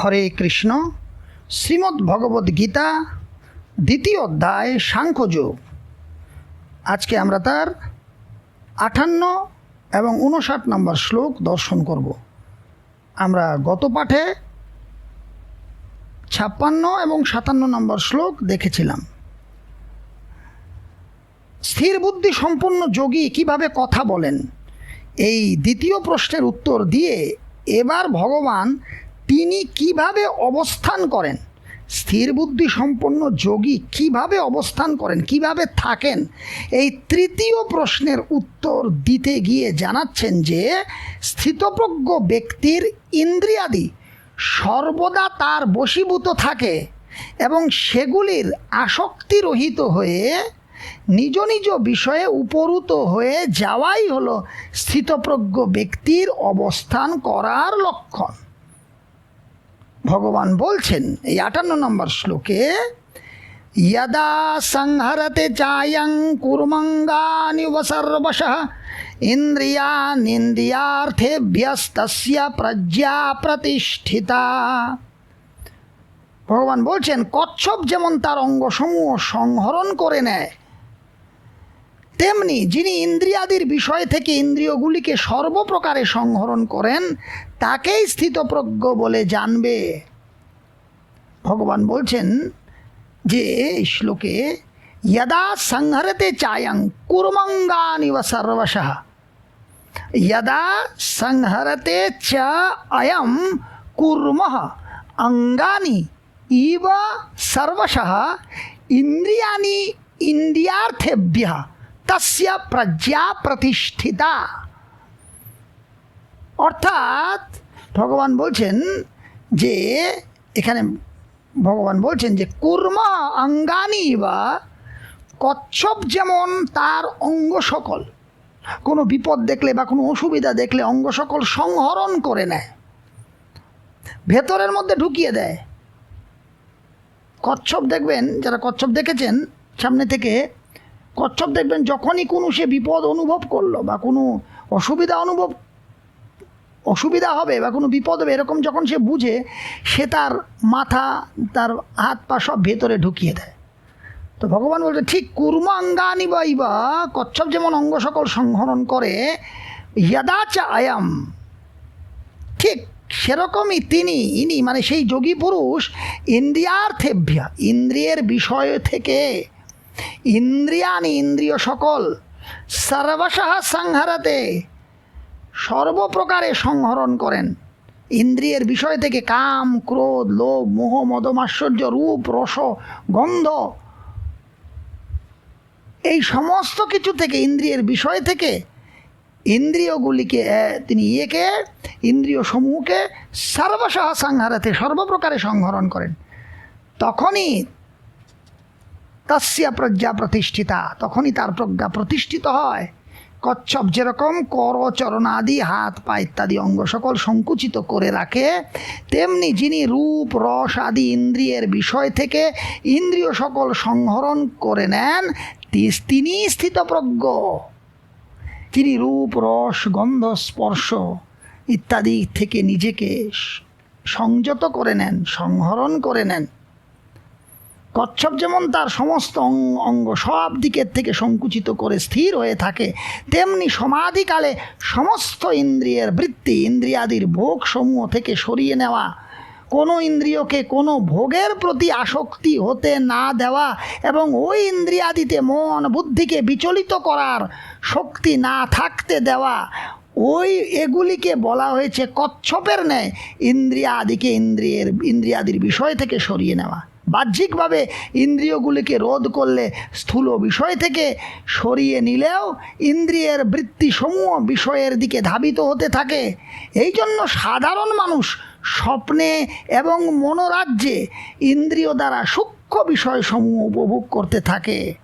হরে কৃষ্ণ, শ্রীমদ্ ভগবদ্ গীতা, দ্বিতীয় অধ্যায়, সাংখ্যযোগ। আজকে আমরা তার আটান্ন এবং উনষাট নম্বর শ্লোক দর্শন করব। আমরা গত পাঠে ছাপ্পান্ন এবং সাতান্ন নম্বর শ্লোক দেখেছিলাম। স্থির বুদ্ধি সম্পন্ন যোগী কীভাবে কথা বলেন? এই দ্বিতীয় প্রশ্নের উত্তর দিয়ে এবার ভগবান তিনি কীভাবে অবস্থান করেন? স্থির বুদ্ধি সম্পন্ন যোগী কীভাবে অবস্থান করেন? কীভাবে থাকেন? এই তৃতীয় প্রশ্নের উত্তর দিতে গিয়ে জানাচ্ছেন যে, স্থিতপ্রজ্ঞ ব্যক্তির ইন্দ্রিয়াদি সর্বদা তার বশীভূত থাকে এবং সেগুলির আসক্তিরহিত হয়ে নিজ নিজ বিষয়ে উপরুত হয়ে যাওয়াই হলো স্থিতপ্রজ্ঞ ব্যক্তির অবস্থান করার লক্ষণ। ভগবান বলছেন, এই আটান্ন নম্বর শ্লোকে যদা সংহরতে চায়ং কুর্মঙ্গানি সর্বশ ইন্দ্রিয়ানিন্দ্রিয়ার্থেভ্যস্তস্য প্রজ্ঞা প্রতিষ্ঠিতা। ভগবান বলছেন, কচ্ছপ যেমন তার অঙ্গসমূহ সংহরণ করে নেয়, তেমনি যিনি ইন্দ্রিয়াদির বিষয় থেকে ইন্দ্রিয়গুলিকে সর্বপ্রকারে সংহরণ করেন তাকেই স্থিতপ্রজ্ঞ বলে জানবে। ভগবান বলছেন যে, এই শ্লোকে যদা সংহরতে চায়ং কুর্মঙ্গানিব সর্বশঃ যদা সংহরতে চ অয়ম কুর্মঃ অঙ্গানি ইব সর্বশঃ ইন্দ্রিয়ানি ইন্দ্রিয়ার্থেভ্য তস্য প্রজ্ঞা প্রতিষ্ঠিতা অর্থাৎ ভগবান বলছেন যে, এখানে ভগবান বলছেন যে, কুর্মা অঙ্গানি বা কচ্ছপ যেমন তার অঙ্গ সকল, কোনো বিপদ দেখলে বা কোনো অসুবিধা দেখলে অঙ্গ সকল সংহরণ করে নেয়, ভেতরের মধ্যে ঢুকিয়ে দেয়। কচ্ছপ দেখবেন, যারা কচ্ছপ দেখেছেন, সামনে থেকে কচ্ছপ দেখবেন যখনই কোনো সে বিপদ অনুভব করল বা কোনো অসুবিধা অনুভব অসুবিধা হবে বা কোনো বিপদ হবে, এরকম যখন সে বুঝে, সে তার মাথা, তার হাত পা সব ভেতরে ঢুকিয়ে দেয়। তো ভগবান বলছে, ঠিক কুর্মাঙ্গানি বা ইবা, কচ্ছপ যেমন অঙ্গ সকল সংহরণ করে ইয়াদাচ আয়াম। ঠিক সেরকমই তিনি, ইনি মানে সেই যোগী পুরুষ, ইন্দ্রিয়ার্থেভ্য, ইন্দ্রিয়ের বিষয় থেকে, ইন্দ্রিয়ানি ইন্দ্রিয় সকল, সর্বশঃ সংহারাতে সর্বপ্রকারে সংহরণ করেন। ইন্দ্রিয়ের বিষয় থেকে কাম, ক্রোধ, লোভ, মোহ মদমাশ্চর্য রূপ, রস, গন্ধ, এই সমস্ত কিছু থেকে, ইন্দ্রিয়ের বিষয় থেকে, ইন্দ্রিয়গুলিকে তিনি ইয়েকে ইন্দ্রিয় সমূহকে সর্বসহ সংহারাতে, সর্বপ্রকারে সংহরণ করেন। তখনই তস্যা প্রজ্ঞা প্রতিষ্ঠিতা, তখনই তার প্রজ্ঞা প্রতিষ্ঠিত হয়। কচ্ছপ যেরকম করচরণাদি, হাত, পা ইত্যাদি অঙ্গ সকল সংকুচিত করে রাখে, তেমনি যিনি রূপ, রস আদি ইন্দ্রিয়ের বিষয় থেকে ইন্দ্রিয় সকল সংহরণ করে নেন তিনি স্থিতপ্রজ্ঞ। তিনি রূপ, রস, গন্ধ, স্পর্শ ইত্যাদি থেকে নিজেকে সংযত করে নেন, সংহরণ করে নেন। কচ্ছপ যেমন তার সমস্ত অঙ্গ সব দিকের থেকে সংকুচিত করে স্থির হয়ে থাকে, তেমনি সমাধিকালে সমস্ত ইন্দ্রিয়ের বৃত্তি, ইন্দ্রিয়াদির ভোগ সমূহ থেকে সরিয়ে নেওয়া, কোনো ইন্দ্রিয়কে কোনো ভোগের প্রতি আসক্তি হতে না দেওয়া এবং ওই ইন্দ্রিয়াদিতে মন, বুদ্ধিকে বিচলিত করার শক্তি না থাকতে দেওয়া, ওই এগুলিকে বলা হয়েছে কচ্ছপের ন্যায়, ইন্দ্রিয়াদিকে ইন্দ্রিয়ের, ইন্দ্রিয়াদির বিষয় থেকে সরিয়ে নেওয়া। বাহ্যিকভাবে ইন্দ্রিয়গুলিকে রোধ করলে স্থূল বিষয় থেকে সরিয়ে নিলেও ইন্দ্রিয়ের বৃত্তিসমূহ বিষয়ের দিকে ধাবিত হতে থাকে। এই জন্য সাধারণ মানুষ স্বপ্নে এবং মনোরাজ্যে ইন্দ্রিয় দ্বারা সূক্ষ্ম বিষয়সমূহ উপভোগ করতে থাকে।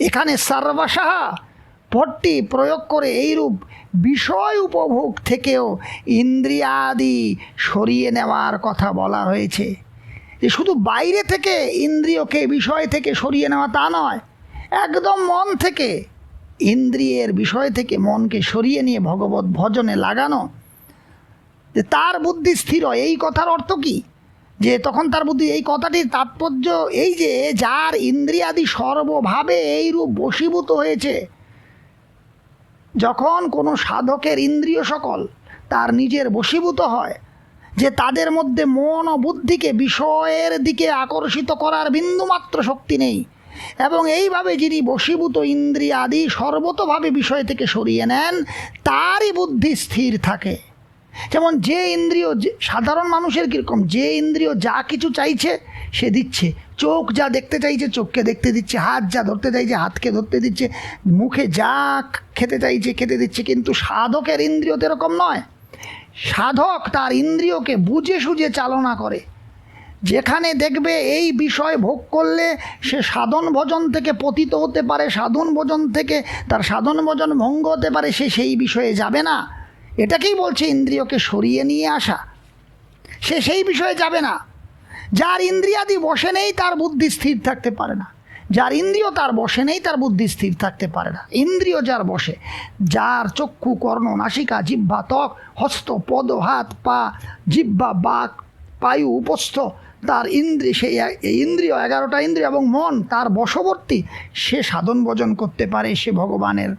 এখানে সর্বসাহা পটটি প্রয়োগ করে এইরূপ বিষয় উপভোগ থেকেও ইন্দ্রিয়াদি সরিয়ে নেওয়ার কথা বলা হয়েছে। যে শুধু বাইরে থেকে ইন্দ্রিয়কে বিষয় থেকে সরিয়ে নেওয়া তা নয়, একদম মন থেকে ইন্দ্রিয়ের বিষয় থেকে মনকে সরিয়ে নিয়ে ভগবত ভজনে লাগানো, যে তার বুদ্ধি স্থির হয়, এই কথার অর্থ কি? যে তখন তার বুদ্ধি, এই কথাটির তাৎপর্য এই যে যার ইন্দ্রিয়াদি সর্বভাবে এইরূপ বশীভূত হয়েছে, যখন কোনো সাধকের ইন্দ্রিয় সকল তার নিজের বশীভূত হয় যে তাদের মধ্যে মন ও বুদ্ধিকে বিষয়ের দিকে আকর্ষিত করার বিন্দুমাত্র শক্তি নেই। এবং এইভাবে যিনি বশীভূত ইন্দ্রিয়াদি সর্বতভাবে বিষয় থেকে সরিয়ে নেন, তারই বুদ্ধি স্থির থাকে। যেমন যে ইন্দ্রিয় সাধারণ মানুষের কীরকম, যে ইন্দ্রিয় যা কিছু চাইছে সে দিচ্ছে। চোখ যা দেখতে চাইছে, চোখকে দেখতে দিচ্ছে, হাত যা ধরতে চাইছে, হাতকে ধরতে দিচ্ছে, মুখে যা খেতে চাইছে, খেতে দিচ্ছে, কিন্তু সাধকের ইন্দ্রিয় তো এরকম নয়। সাধক তার ইন্দ্রিয়কে বুঝে সুঝে চালনা করে। যেখানে দেখবে এই বিষয় ভোগ করলে সে সাধন ভজন থেকে পতিত হতে পারে, সাধন ভজন থেকে তার সাধন ভজন ভঙ্গ হতে পারে, সে সেই বিষয়ে যাবে না। এটাকেই বলছে ইন্দ্রিয়কে সরিয়ে নিয়ে আসা। সে সেই বিষয়ে যাবে না। যার ইন্দ্রিয়াদি বসে নেই, তার বুদ্ধি স্থির থাকতে পারে না। যার ইন্দ্রিয় তার বসে নেই, তার বুদ্ধি স্থির থাকতে পারে না। ইন্দ্রিয় যার বসে, যার চক্ষু কর্ণ, নাসিকা, জিহ্বা, ত্বক, হস্ত, পদ, হাত, পা, জিহ্বা, বাক, পায়ু, উপস্থ, তার ইন্দ্রিয় সেই ইন্দ্রিয় এগারোটা ইন্দ্রিয় এবং মন, তার বশবর্তী, সে সাধন ভজন করতে পারে, সে ভগবানের,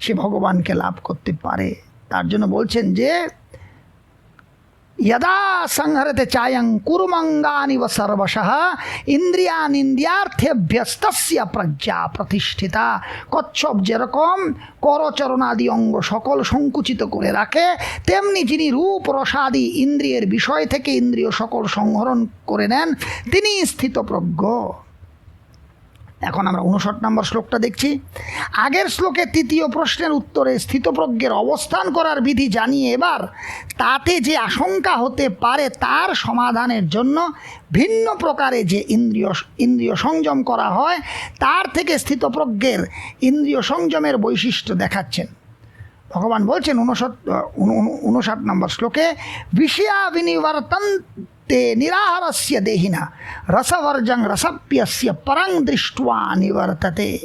সে ভগবানকে লাভ করতে পারে। তার জন্য বলছেন যে यदा संहरते चायं कुरुमङ्गानि व सर्वशः ইন্দ্রিয়ানিন্দ্রিয়ার্থেভ্যস্তস্য প্রজ্ঞা প্রতিষ্ঠিতা কচ্ছপ যেরকম করচরণাদি অঙ্গ সকল সংকুচিত করে রাখে তেমনি যিনি রূপ রসাদি ইন্দ্রিয়ের বিষয় থেকে ইন্দ্রিয় সকল সংহরণ করে নেন তিনি স্থিতপ্রজ্ঞ এখন আমরা উনষট নম্বর শ্লোকটা দেখছি। আগের শ্লোকে তৃতীয় প্রশ্নের উত্তরে স্থিতপ্রজ্ঞের অবস্থান করার বিধি জানিয়ে এবার তাতে যে আশঙ্কা হতে পারে তার সমাধানের জন্য ভিন্ন প্রকারে যে ইন্দ্রিয় ইন্দ্রিয় সংযম করা হয়, তার থেকে স্থিতপ্রজ্ঞের ইন্দ্রিয় সংযমের বৈশিষ্ট্য দেখাচ্ছেন। ভগবান বলছেন উনষট উনষাট নম্বর শ্লোকে, বিষয়া বিনিবর্তন্তে নিরাহারস্য দেহিনা রসবর্জং রসপ্যস্য পরং দৃষ্টা নিবর্ততে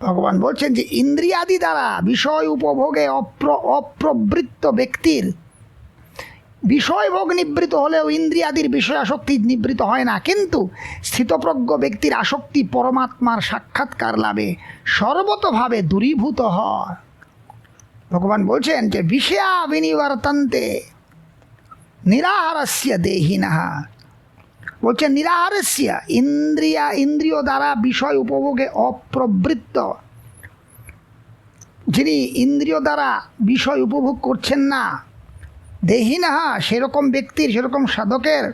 ভগবান বলছেন যে ইন্দ্রিয়াদি দ্বারা বিষয় উপভোগে অপ্র অপ্রবৃত্ত ব্যক্তির বিষয়ভোগ নিবৃত হলেও ইন্দ্রিয়াদির বিষয় আসক্তি নিবৃত হয় না। কিন্তু স্থিতপ্রজ্ঞ ব্যক্তির আসক্তি পরমাত্মার সাক্ষাৎকার লাভে সর্বতভাবে দূরীভূত হয়। ভগবান বলছেন যে, বিষয়া বিনিবর্তন্তে নিরাহারস্য দেহিনাহ বলছেন নিরাহারস্য ইন্দ্রিয়া ইন্দ্রিয় দ্বারা বিষয় উপভোগে অপ্রবৃত্ত যিনি ইন্দ্রিয় দ্বারা বিষয় উপভোগ করছেন না দেহিনাহা সেরকম ব্যক্তির সেরকম সাধকের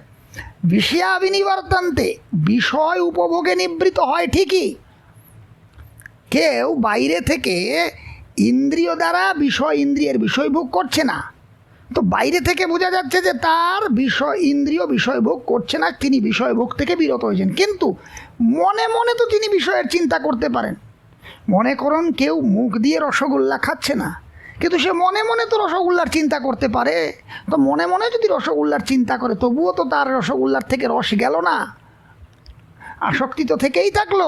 বিষয়া বিনিবর্তন্তে বিষয় উপভোগে নিবৃত হয় ঠিকই কেউ বাইরে থেকে ইন্দ্রিয় দ্বারা বিষয় ইন্দ্রিয়ের বিষয় ভোগ করছে না তো বাইরে থেকে বোঝা যাচ্ছে যে তার বিষয় ইন্দ্রিয় বিষয় ভোগ করছে না, তিনি বিষয় ভোগ থেকে বিরত হয়েছেন। কিন্তু মনে মনে তো তিনি বিষয়ের চিন্তা করতে পারেন। মনে করুন, কেউ মুখ দিয়ে রসগোল্লা খাচ্ছে না, কিন্তু সে মনে মনে তো রসগোল্লার চিন্তা করতে পারে। তো মনে মনে যদি রসগোল্লার চিন্তা করে, তবুও তো তার রসগোল্লার থেকে রস গেল না। আসক্তি তো থেকেই থাকল।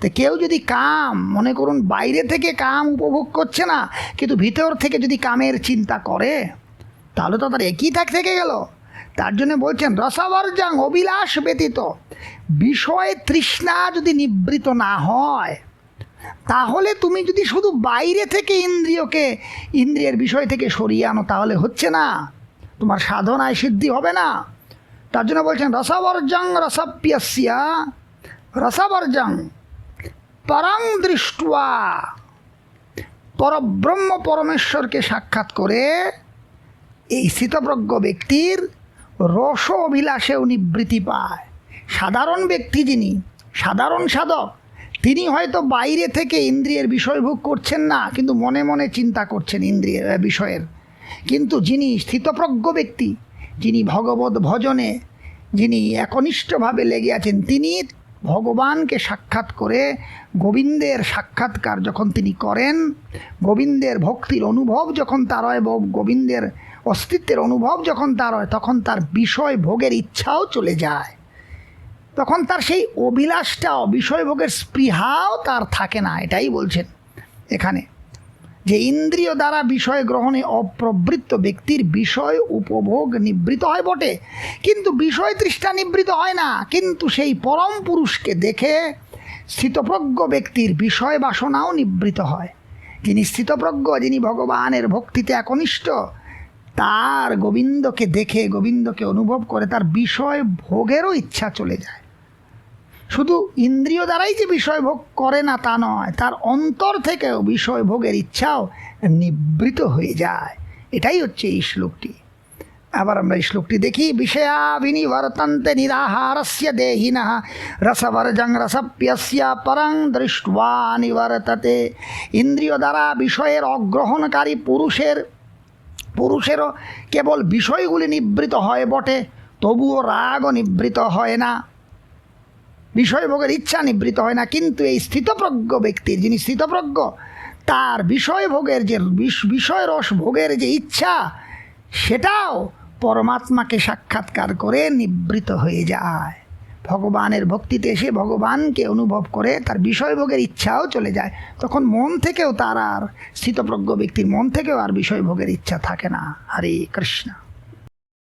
তো কেউ যদি কাম, মনে করুন, বাইরে থেকে কাম উপভোগ করছে না, কিন্তু ভিতর থেকে যদি কামের চিন্তা করে তাহলে তো তার একই থাক থেকে গেল। তার জন্য বলছেন, রসাবর্জাং অবিলাস ব্যতীত, বিষয় তৃষ্ণা যদি নিবৃত না হয়, তাহলে তুমি যদি শুধু বাইরে থেকে ইন্দ্রিয়কে, ইন্দ্রিয়ের বিষয় থেকে সরিয়ে আনো, তাহলে হচ্ছে না। তোমার সাধনায় সিদ্ধি হবে না। তার জন্য বলছেন, রসাবর্জং রসপ্যস্যা, রসাবর্জং পরং দৃষ্টা পরব্রহ্ম পরমেশ্বরকে সাক্ষাৎ করে এই স্থিতপ্রজ্ঞ ব্যক্তির রস অভিলাষেও নিবৃত্তি পায়। সাধারণ ব্যক্তি যিনি, সাধারণ সাধক, তিনি হয়তো বাইরে থেকে ইন্দ্রিয়ের বিষয় ভোগ করছেন না, কিন্তু মনে মনে চিন্তা করছেন ইন্দ্রিয়ের বিষয়ের। কিন্তু যিনি স্থিতপ্রজ্ঞ ব্যক্তি, যিনি ভগবত ভজনে, যিনি একনিষ্ঠভাবে লেগে আছেন, তিনি ভগবানকে সাক্ষাৎ করে গোবিন্দের সাক্ষাৎকার যখন তিনি করেন, গোবিন্দের ভক্তির অনুভব যখন তার হয় গোবিন্দের অস্তিত্বের অনুভব যখন তার হয়, তখন তার বিষয় ভোগের ইচ্ছাও চলে যায়। তখন তার সেই অভিলাষটাও বিষয়ভোগের স্পৃহাও তার থাকে না, এটাই বলছেন এখানে। যে ইন্দ্রিয় দ্বারা বিষয় গ্রহণে অপ্রবৃত্ত ব্যক্তির বিষয় উপভোগ নিবৃত হয় বটে, কিন্তু বিষয় তৃষ্ঠা নিবৃত হয় না, কিন্তু সেই পরম পুরুষকে দেখে স্থিতপ্রজ্ঞ ব্যক্তির বিষয় বাসনাও নিবৃত হয়। যিনি স্থিতপ্রজ্ঞ, যিনি ভগবানের ভক্তিতে একনিষ্ঠ তার গোবিন্দকে দেখে, গোবিন্দকে অনুভব করে তার বিষয় ভোগেরও ইচ্ছা চলে যায়। শুধু ইন্দ্রিয় দ্বারাই যে বিষয় ভোগ করে না তা নয়, তার অন্তর থেকেও বিষয় ভোগের ইচ্ছাও নিবৃত হয়ে যায়। এটাই হচ্ছে এই শ্লোকটি। আবার আমরা এই শ্লোকটি দেখি বিষয়া বিনিবর্তন্তে নিরাহারস্য দেহিন রসবর্জং রসপ্যস্য পরং দৃষ্টা নিবর্ততে। ইন্দ্রিয় দ্বারা বিষয়ের অগ্রহণকারী পুরুষের পুরুষেরও কেবল বিষয়গুলি নিবৃত হয় বটে, তবুও রাগও নিবৃত হয় না। বিষয়ভোগের ইচ্ছা নিবৃত হয় না, কিন্তু এই স্থিতপ্রজ্ঞ ব্যক্তির যিনি স্থিতপ্রজ্ঞ, তার বিষয়ভোগের যে বিষ- বিষয় রস ভোগের যে ইচ্ছা, সেটাও পরমাত্মাকে সাক্ষাৎকার করে নিবৃত হয়ে যায়। ভগবানের ভক্তিতে এসে ভগবানকে অনুভব করে তার বিষয়ভোগের ইচ্ছাও চলে যায়। তখন মন থেকেও তার আর স্থিতপ্রজ্ঞ ব্যক্তির মন থেকেও আর বিষয়ভোগের ইচ্ছা থাকে না। হরে কৃষ্ণ।